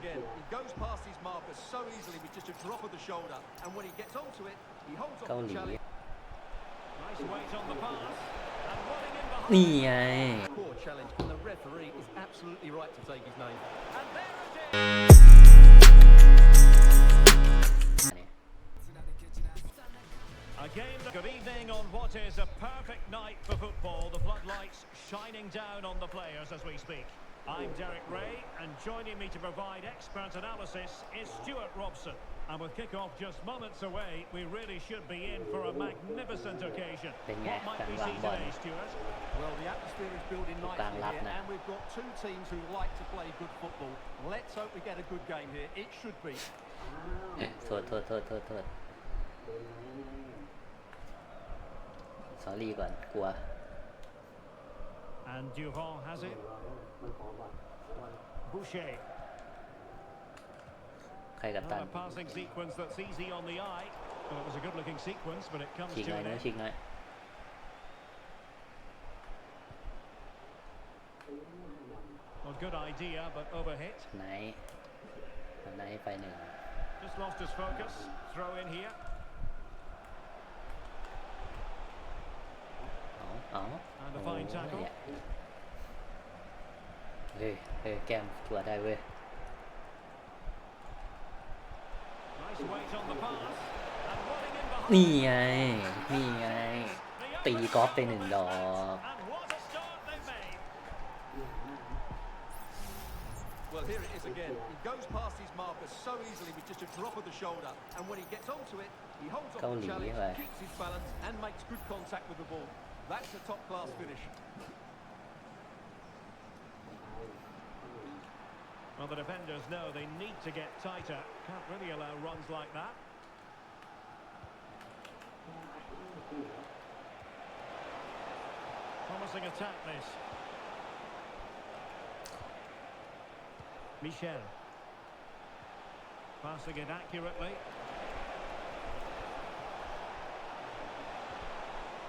again. He goes past his marker so easily with just a drop of the shoulder. And when he gets onto it, he holds off เกาห the ลี challenge. Nice weight on the pass. And running in behind. นี่ไง Poor challenge, and the referee is absolutely right to take his name. And there it is. เนี่ย A game. that- Good evening on what is a perfect night for football. The floodlights shining down on the players as we speak. I'm Derek Ray, and joining me to provide expert analysis is Stuart Robson. And with kick-off just moments away, we really should be in for a magnificent occasion. Bên nhà, What might càng we vàng see bẩn. today, Stuart? Well, the atmosphere is building nicely Càng lắp here, nè. and we've got two teams who like to play good football. Let's hope we get a good game here. It should be. โทษโทษโทษโทษโทษสอรี่ก่อน กลัว And Durand has it. Boucher. ใครกับตัน Not a passing sequence that's easy on the eye. Well, it was a good-looking sequence, but it comes ฉีก to หน่อย an นู้ end. ฉีกหน่อย Well, good idea, but overhit. ไหนไหนไปหนึ่ง Just lost his focus. Throw in here. เนี่ยเฮ้ยเฮ้ยแก้มตัวได้เว้ย Nice weight on the pass. And running in behind. นี่ไง นี่ไง The ตีกอล์ฟไปหนึ่งดอก And what a start they've made. Well, here it is again. He goes past his marker so easily with just a drop of the shoulder. And when he gets onto it, he holds off the เกาหลี challenge, ว่ะ keeps his balance, and makes good contact with the ball. That's a top-class finish. Well, the defenders know they need to get tighter. Can't really allow runs like that. Promising attack this. Michel. Passing it accurately.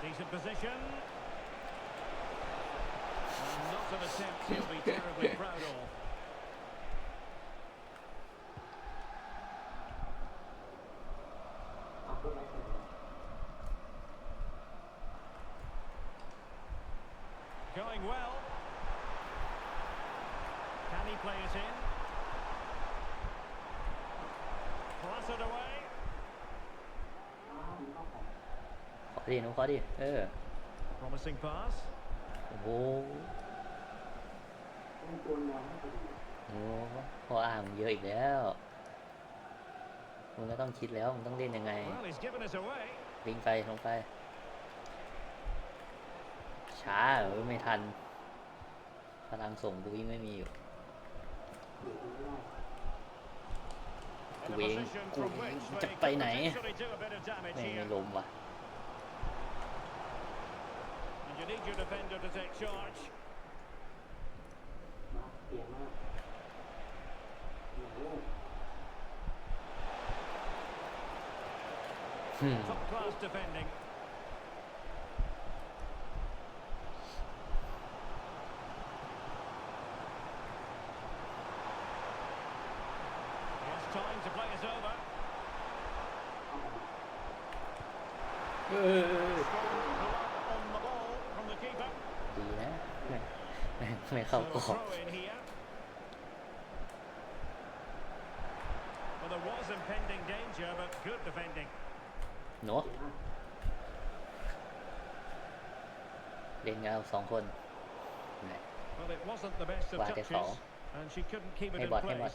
Decent position. And not an attempt he'll be terribly proud of. Going well. Can he play it in? ดิหนุขอดิ เออ Promising pass. โอ้โหโอ้โหข้ออ้างมึงเยอะอีกแล้วมึงก็ต้องคิดแล้วมึงต้องเล่นยังไง Well, he's given us away. วิ่งไปลงไป ช้าเออไม่ทัน พลังส่งกูยิ่งไม่มีอยู่ In a Quyền position của from which chặt they tay could này. potentially do a bit of damage แม่ง here. ไม่ลมว่ะ And You need your defender to take charge. Hmm. Top class defending. Time to play is over. ไม่เข้ากรอบเนาะเด่นกันสองคนว่าแต่สองให้บอลให้บอล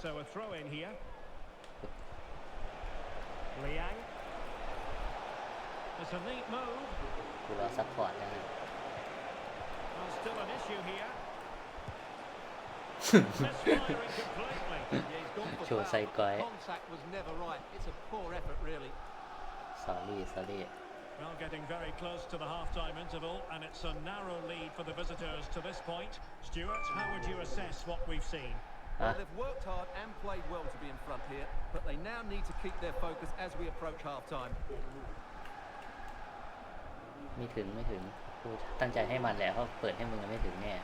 กูรอซัพพอร์ตนะ Well. Was never right. It's a poor effort, really. สอรี่สอรี่ Well, getting very close to the half-time interval, and it's a narrow lead for the visitors to this point. Stuart, how would you assess what we've seen? Ah. Well, they've worked hard and played well to be in front here, but they now need to keep their focus as we approach half-time. ไม่ถึงไม่ถึงกูตั้งใจให้มันแหละเพราะเปิดให้มึงอะไม่ถึงแน่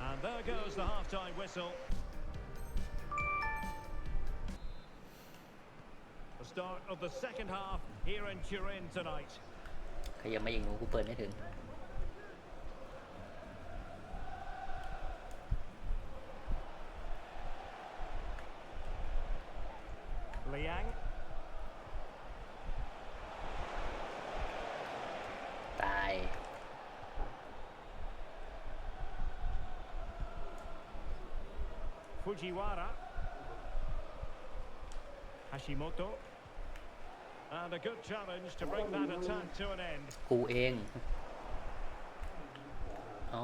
And there goes the halftime whistle. The start of the second half here in Turin tonight. Fujiwara. Hashimoto. And a good challenge to bring that attack to an end. กูเอง เอา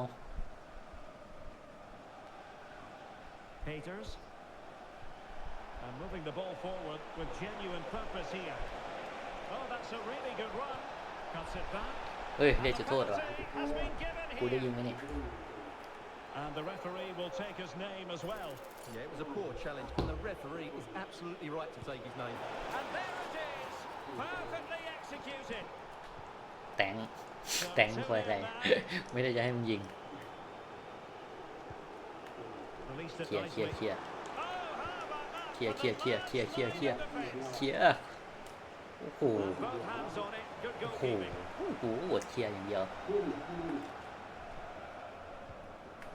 Peters. And moving the ball forward with genuine purpose here. Oh, that's a really good run. Cuts it back. เฮ้ย And เรียก the จุดโทษว่ะ penalty has been given กูได้ here. ยิงไหมเนี่ย And the referee will take his name as well. Yeah, it was a poor challenge, and the referee is absolutely right to take his name. And there it is. Perfectly executed. แตงแตงคอยใส่ไม่ได้จะให้มันยิง Released เค it ลียร์เคลียร์ nicely. เคลียร์ Oh, how about that? เคลียร์เคลียร์เคลียร์เคลียร์เคลียร์เคลียร์ Defence. เคลียร์โอ้โห Both hands on it. Good โอ้โห goalkeeping. โอ้โหอดเคลียร์อย่างเดียว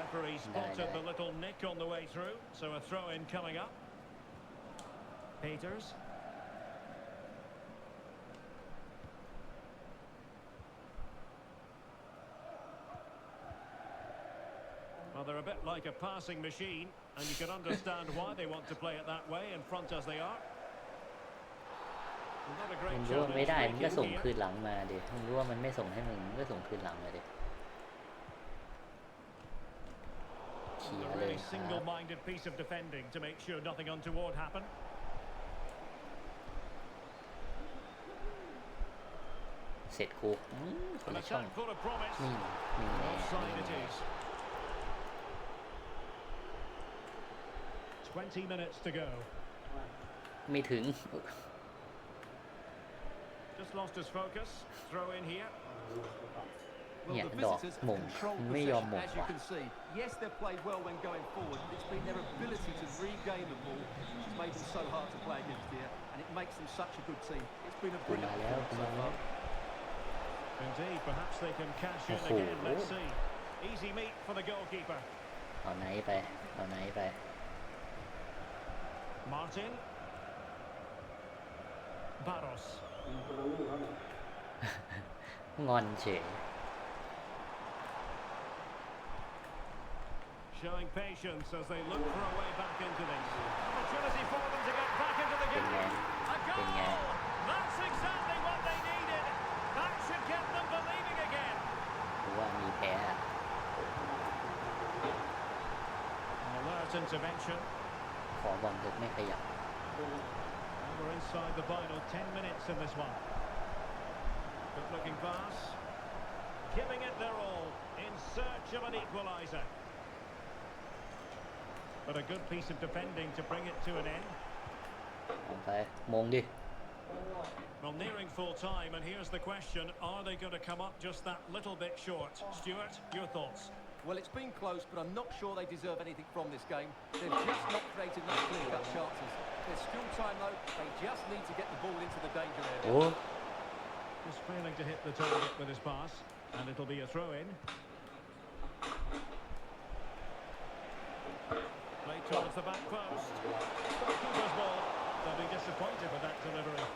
Referee spotted no. the little nick on the way through, so a throw in coming up. Peters. Well, they're a bit like a passing machine, and you can understand why they want to play it that way in front as they are. Not a มึ great งรู้ว่า challenge ไม่ได้มึงก็ making ส่ง here. คืนหลังมาดิมึงรู้ว่ามันไม่ส่งให้มึงมึงก็ส่งคืนหลังมาดิ เคลีย A ร์เลย really ครับ single-minded piece of defending to make sure nothing untoward happened. เสร็จกูอืมคน An ละช่อง attack full of promise. นี่นี่แน่ Offside นี่ it แน่ is. 20 minutes to go. ไม่ถึง Just lost his focus. Throw in here. Well, Yeah, the dog, visitors have mộng. controlled Mấy dòm possession, mộng as you quá. can see. Yes, they've played well when going forward, but it's been their ability to regain the ball which has made them so hard to play against here, and it makes them such a good team. It's been a กูมา brilliant แล้ว performance กู so มาแล้ว far. Indeed, perhaps they can cash in Oh. again. Let's see. Easy meet for the goalkeeper. เอาไหนไปเอาไหนไป Martin. Barros. งอนเฉย Showing patience as they look for a way back into this. Opportunity for them to get back into the เป็น game. ไง A เป็นไง goal! That's exactly what they needed. That should get them believing again. หรือว่ามีแพ้อะ An alert intervention. ขอบอลเถอะไม่ขยับ And we're inside the final 10 minutes in this one. Good looking pass. Giving it their all in search of an equaliser. But a good piece of defending to bring it to an end. ออกไปมงดิ Well, nearing full time, and here's the question are they going to come up just that little bit short? Stuart, your thoughts? Well, it's been close, but I'm not sure they deserve anything from this game. They've just not created enough clear-cut chances. There's still time, though. They just need to get the ball into the danger area. โอ้ Just failing to hit the target with his pass, and it'll be a throw towards the back post. Cooper's ball. They'll be disappointed with that delivery.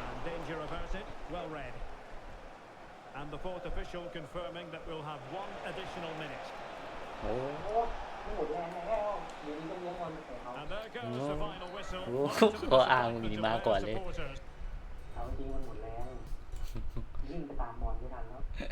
And danger averted. Well read. And the fourth official confirming that we'll have one additional minute. โอ้ หมดแล้วเดี๋ยวนี้ต้องเลี้ยงบอลไปใส่เขา And there goes the final whistle. Oh. much to the Có ai mà disappointment nhìn of ma their quả lên. supporters. เอาจริงมันหมดแล้ววิ่งไปตามบอลไม่ทันแล้ว